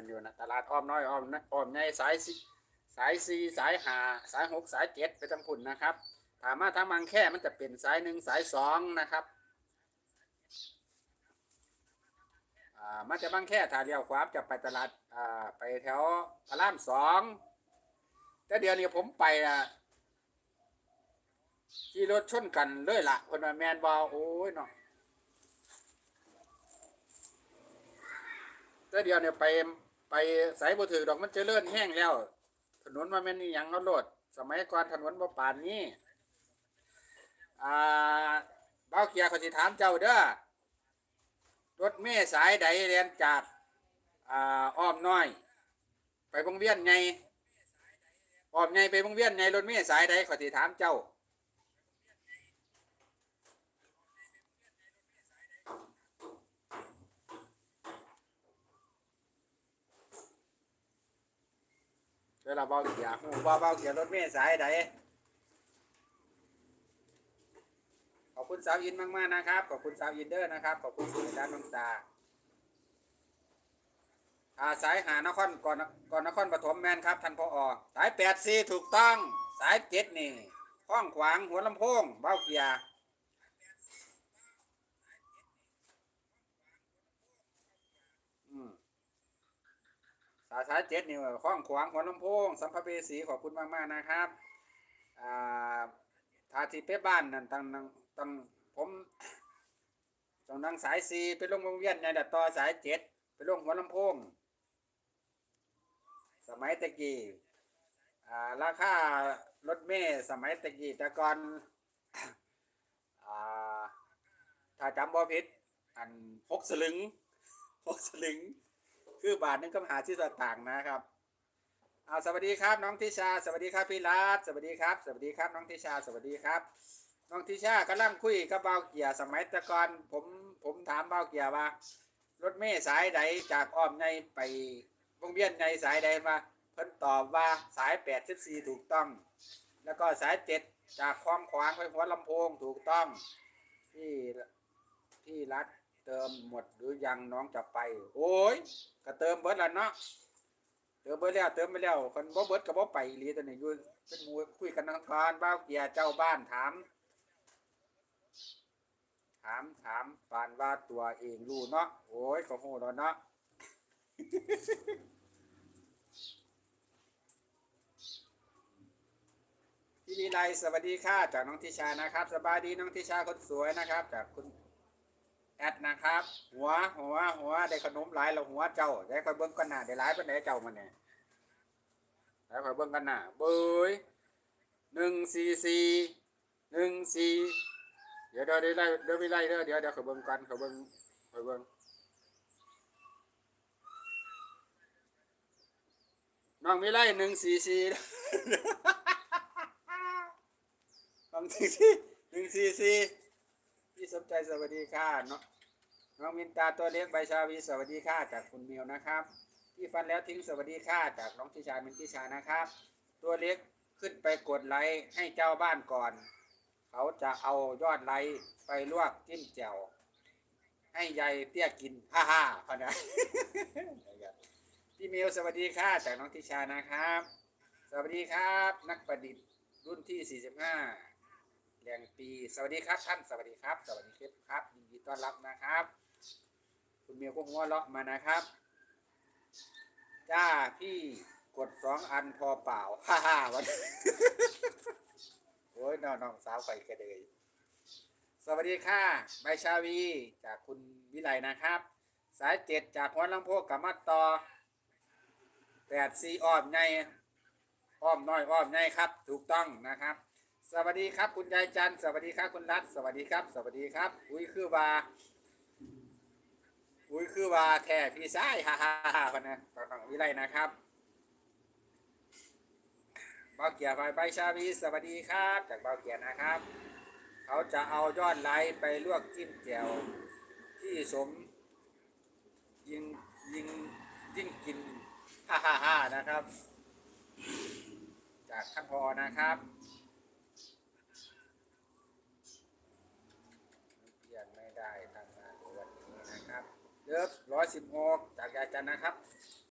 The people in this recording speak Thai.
นั่นอยู่นะตลาดอ้อมน้อยอ้อมน้อยอ้อมใหญ่สายสิสายสี่สายห้าสายหกสายเจ็ดไปทางพุ่นนะครับ ถามมาทางบางแค่มันจะเป็นสายหนึ่งสายสองนะครับอ่ามาจากบางแค่ถ้าเลี้ยวขวาจะไปตลาดอ่าไปแถวพระรามสองแต่เดี๋ยวนี้ผมไปอะขี่รถชนกันเลยละคนมาแมนบอลโอ้ยเนาะแต่เดียวเนี่ยไป ไปสายบ่ถือดอกมันเจริญแห้งแล้ว ถนนมันแม่นอี่ยังเขาโลด สมัยก่อนถนนบ่ป่านนี้อ่าเบ้าเกียร์เขาสิถามเจ้าเด้อรถเมล์สายใดเรียนจากอ่าอ้อมน้อย ไปวงเวียนไงอ้อมไงไปวงเวียนไงรถเมล์สายใดเขาสิถามเจ้า วเราเบาเกียร์หูเบาเบาเกียร์รถเมล์สายใดขอบคุณสาวอินมากๆนะครับ ขอบคุณสาวอินเดอร์นะครับ ขอบคุณสุนิดาน้องตาอาสายหานครก่อนก่อนนครปฐมแมนครับท่านพออสายแปดสี่ถูกต้อง สายเจ็ดนี่ข้องขวางหัวลำโพงเบาเกียร์อืม สายสาเจ็ดนี่ข้องขวางหัวลำโพง สัมภเวสีขอบคุณมากมากนะครับอ่าทาทีไปบ้านนั่นตั้งตั้งผมต้องนั่งสายสีไปลงวงเวียนในดัดต่อสายเจ็ดไปลงหัวลำโพง สมัยตะกี้อ่าราคารถเมล์สมัยตะกี้แต่ก่อนอ่าถ้าจำบ่ผิดอันหกสลึงหกสลึง คือบาทหนึงก็หาที่สต่างค์นะครับเอาสวัสดีครับ น้องทิชา สวัสดีครับพี่รัตสวัสดีครับ สวัสดีครับ น้องทิชา สวัสดีครับ น้องทิชากำลังคุยกับเบาเกียร์สมัยตะกอนผมผมถามเบาเกียร์ว่ารถเมล์สายใดจากอ้อมในไปวงเวียนในสายใดมาเพิ่นตอบว่าสาย 84 ถูกต้อง แล้วก็สาย 7 จากคลองขวางไปหัวลำโพงถูกต้องพี่พี่รัฐ เติมหมดหรือยังน้องจะไป โอ้ยก็เติมเบิดแล้วเนาะเติมเบิดแล้วเติมไปแล้วคนบ่เบิดก็บ่ไปลีตัวนี้อยู่เป็นมูคุยกันทางทานบ้าเกียร์เจ้าบ้านถาม ถามถามปานว่าตัวเองรู้เนาะโอ้ยก็โหแล้วเนาะพี่ลีไลสวัสดีค่ะจากน้องทิชานะครับ สบายดีน้องทิชาคนสวยนะครับ จากคุณ แอดนะครับ หัวหัวหัวได้ขนมหลายแล้วหัวเจ้าได้คอยเบิ้งกันหน้าได้หลายเป็นไหนเจ้ามันเนี่ยได้คอยเบิ้งกันหน้าเบยหนึ่งสี่สี่หนึ่งสี่เดี๋ยวเดี๋ยวเดี๋ยวไล่เดี๋ยวไปไล่เดี๋ยวเดี๋ยวเดี๋ยวคอยเบิ้งกันคอยเบิ้งคอยเบิ้งน้องไม่ไล่หนึ่งสี่สี่น้องสี่สี่หนึ่งสี่สี่ พี่สมใจสวัสดีค่ะน้องมินตาตัวเล็กใบชาวีสวัสดีค่ะจากคุณมิวนะครับพี่ฟันแล้วทิ้งสวัสดีค่ะจากน้องทิชามินทิชานะครับ ตัวเล็กขึ้นไปกดไลค์ให้เจ้าบ้านก่อน เขาจะเอายอดไลค์ไปลวกจิ้มแจ่วให้ยายเตี้ยกินฮ่าฮ่าพอนะพี่เมิวสวัสดีค่ะจากน้องทิชานะครับ สวัสดีครับ นักประดิษฐ์รุ่นที่ 45 แรงปี สวัสดีครับท่าน สวัสดีครับ สวัสดีครับครับยินดีต้อนรับนะครับ คุณเมียวก็หัวเราะมานะครับ จ้าพี่กดสองอันพอเปล่า ฮ่าฮ่าวันโอ้ยน้องน้องสาวไข่กระเดยสวัสดีค่ะ ใบชาวีจากคุณวิไลนะครับ สายเจ็ดจากหัวลำโพงกับมัดต่อแปดซีอ้อมไงอ้อมน้อยอ้อมไงครับ ถูกต้องนะครับ สวัสดีครับ คุณยายจันทร์สวัสดีครับคุณรัฐสวัสดีครับ สวัสดีครับ อุ้ยคือว่า อุ้ยคือว่าแท้พี่ชายฮ่าฮ่าฮ่าคนนะตองวิไลนะครับเบาเกียร์ไฟใบชาวีสวัสดีครับ จากเบาเกียร์นะครับ เขาจะเอายอดไลค์ไปลวกจิ้มแจ่วที่สม ยิงยิงยิ่งกินฮ่าฮ่าฮ่านะครับ จากท่านพอนะครับ ยังไม่ได้ทำงานในวันนี้นะครับเลิฟร้อย สิบหกจากยายจันนะครับ